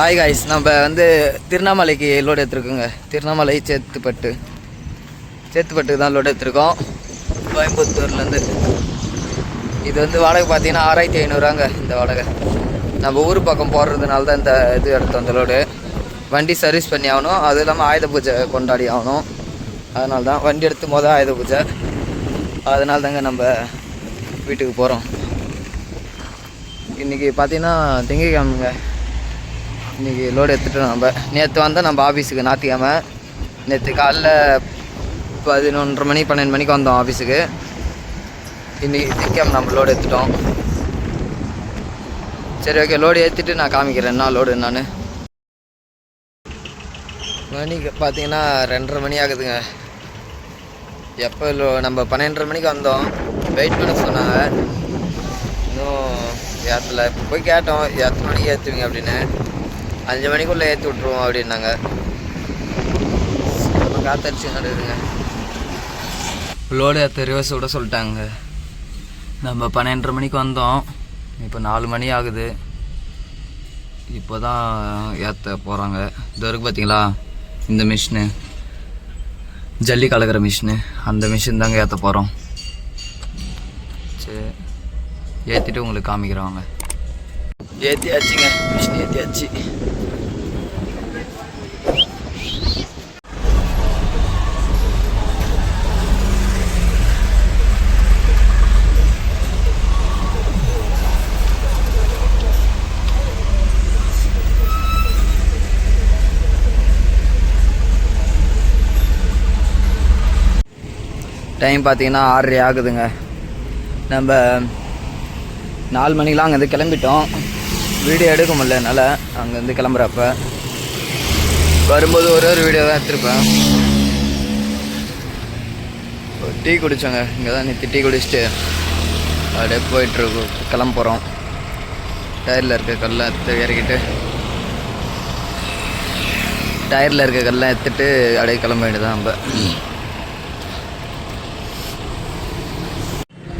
Hi guys நம்ம வந்து திருவண்ணாமலைக்கு லோடு எடுத்துருக்கோங்க. திருவண்ணாமலை சேத்துப்பட்டு. சேத்துப்பட்டுக்கு தான் லோடு எடுத்துருக்கோம். கோயம்புத்தூர்லேருந்து. இது வந்து வாடகை பார்த்தீங்கன்னா ஆறாயிரத்தி ஐநூறுவாங்க இந்த வாடகை. நம்ம ஊர் பக்கம் போடுறதுனால தான் இந்த இது எடுத்தோம் இந்த லோடு. வண்டி சர்வீஸ் பண்ணி ஆகணும். அது இல்லாமல் ஆயுத பூஜை கொண்டாடி ஆகணும். அதனால தான் வண்டி எடுத்து மொதல் ஆயுத பூஜை. அதனால தாங்க நம்ம வீட்டுக்கு போகிறோம் இன்றைக்கி பார்த்தீங்கன்னா திங்கக்கிழமைங்க. இன்றைக்கி லோடு எடுத்துட்டோம் நம்ம. நேற்று வந்தால் நம்ம ஆஃபீஸுக்கு ஞாத்திக்கிழமை நேற்று காலைல பதினொன்றரை மணி பன்னெண்டு மணிக்கு வந்தோம் ஆஃபீஸுக்கு இன்றைக்கி திங்கக்கிழமை நம்ம லோடு எடுத்துட்டோம். சரி ஓகே லோடு ஏற்றிட்டு நான் காமிக்கிறேன் என்ன லோடு நான் மணிக்கு பார்த்தீங்கன்னா ரெண்டரை மணி ஆகுதுங்க. எப்போ லோ நம்ம பன்னெண்டரை மணிக்கு வந்தோம். வெயிட் பண்ண சொன்னாங்க. இன்னும் ஏற்றல இப்போ போய் கேட்டோம். எத்தனை மணிக்கு ஏற்றுவீங்க அப்படின்னு. அஞ்சு மணிக்குள்ளே ஏற்றி விட்ருவோம் அப்படின்னாங்க. நம்ம காத்தடிச்சு நடுதுங்க லோடு ஏற்ற ரிவர்ஸ் விட சொல்லிட்டாங்க. நம்ம பன்னெண்டரை மணிக்கு வந்தோம். இப்போ நாலு மணி ஆகுது. இப்போ தான் ஏற்ற போகிறாங்க இது வரைக்கும் பார்த்தீங்களா இந்த மிஷினு ஜல்லி கலக்கிற மிஷினு அந்த மிஷின் தாங்க ஏற்ற போகிறோம் சரி. ஏற்றிட்டு உங்களுக்கு காமிக்கிறேன் வாங்க. ஏற்றியாச்சுங்க மிஷின் ஏற்றியாச்சு டைம் பார்த்தீங்கன்னா ஆறரை ஆகுதுங்க. நம்ம நாலு மணிக்கெலாம் அங்கேருந்து கிளம்பிட்டோம். வீடியோ எடுக்க முடியல என்னால். அங்கேருந்து கிளம்புறப்ப. வரும்போது ஒரே ஒரு வீடியோ தான் எடுத்திருப்பேன். டீ குடித்தோங்க இங்கே தான் நிறுத்தி டீ குடிச்சிட்டு அப்படியே போயிட்டுருக்கோம் கிளம்ப போகிறோம் டயரில் இருக்க கல்லை எடுத்து இறக்கிட்டு. டயரில் இருக்க கல்லை எடுத்துட்டு அப்படியே கிளம்ப வேண்டியதான் நம்ம.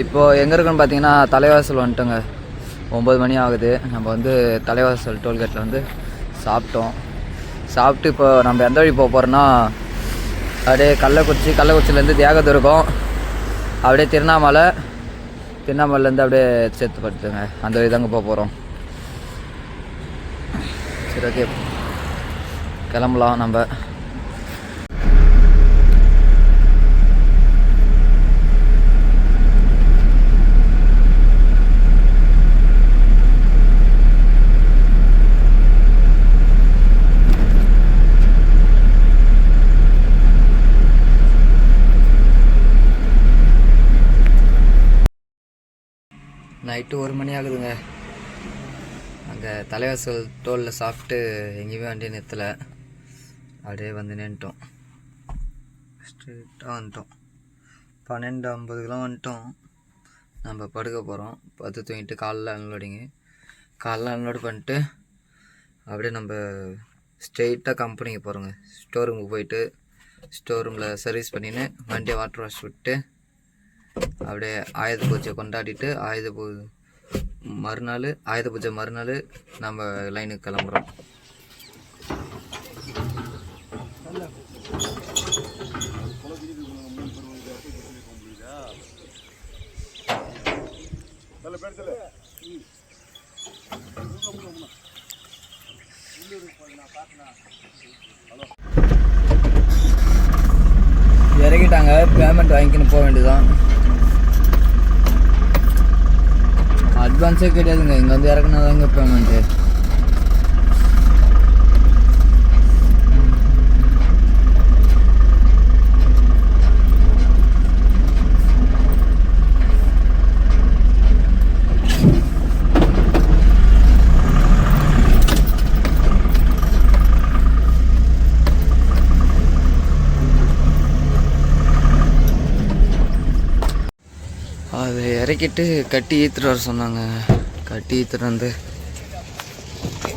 இப்போது எங்கே இருக்குன்னு பார்த்தீங்கன்னா தலைவாசல் வந்துட்டோங்க. ஒம்பது மணி ஆகுது. நம்ம வந்து தலைவாசல் டோல்கேட்டில் வந்து சாப்பிட்டோம். சாப்பிட்டு இப்போ நம்ம எந்த வழி போக போகிறோன்னா அப்படியே கள்ளக்குறிச்சி கள்ளக்குறிச்சிலேருந்து தியாகதுர்கம் அப்படியே திருவண்ணாமலை திருவண்ணாமலைலேருந்து அப்படியே சேர்த்துப்பட்டுங்க அந்த வழி தாங்க போக போகிறோம் சரி ஓகே. கிளம்பலாம் நம்ம. நைட்டு ஒரு மணி ஆகுதுங்க. அங்கே தலைவாசல் டோலில் சாப்பிட்டு எங்கேயுமே வண்டி நிறுத்தலை. அப்படியே வந்து நின்ட்டோம் ஸ்ட்ரெயிட்டாக வந்துட்டோம். பன்னெண்டு ஐம்பதுக்கெலாம் வந்துட்டோம். நம்ம படுக்க போகிறோம் பத்து தூங்கிட்டு காலைல அன்லோடிங்கு காலைல அன்லோடு பண்ணிட்டு அப்படியே நம்ம ஸ்ட்ரெயிட்டாக கம்பெனிக்கு போகிறோங்க ஸ்டோர் ரூமுக்கு போயிட்டு ஸ்டோர் ரூமில் சர்வீஸ் பண்ணின்னு வண்டியை வாட்டர் வாஷ் விட்டு அப்படியே ஆயுத பூஜை கொண்டாடிட்டு ஆயுத பூ மறுநாள் ஆயுத பூஜை மறுநாள் நம்ம லைனுக்கு கிளம்புறோம். இறங்கிட்டாங்க பேமெண்ட் வாங்கிக்கின்னு போக வேண்டியதான் அட்வான்ஸே கிடையாதுங்க இங்கே வந்து இறக்குனா தாங்க பேமெண்ட்டு இறக்கிட்டு கட்டி ஈத்துட்டு வர சொன்னாங்க. கட்டி ஈத்துட்டு வந்து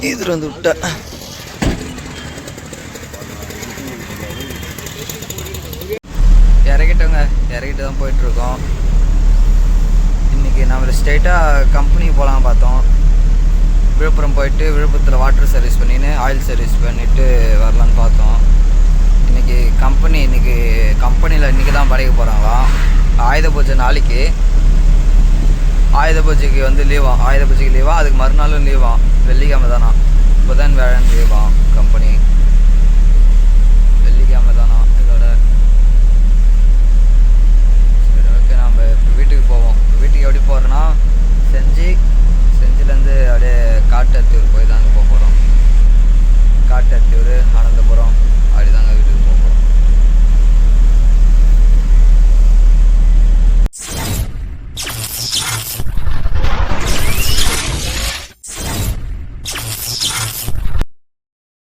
ஈத்துட்டு வந்து விட்டேன் இறக்கிட்டோங்க. இறக்கிட்டு தான் போயிட்டுருக்கோம். இன்றைக்கி நம்ம ஸ்ட்ரைட்டாக கம்பெனிக்கு போகலாம் பார்த்தோம். விழுப்புரம் போயிட்டு விழுப்புரத்தில் வாட்டர் சர்வீஸ் பண்ணின்னு ஆயில் சர்வீஸ் பண்ணிவிட்டு வரலான்னு பார்த்தோம். இன்றைக்கி கம்பெனி இன்றைக்கி கம்பெனியில் இன்றைக்கி தான் படைக்க போகிறாங்களாம் ஆயுத பூஜை நாளைக்கு. ஆயுத பூஜைக்கு வந்து லீவாம் ஆயுத பூஜைக்கு லீவா அதுக்கு மறுநாளும் லீவாம் வெள்ளிக்கிழமை தானா? புதன் வேழன் லீவாம் கம்பெனி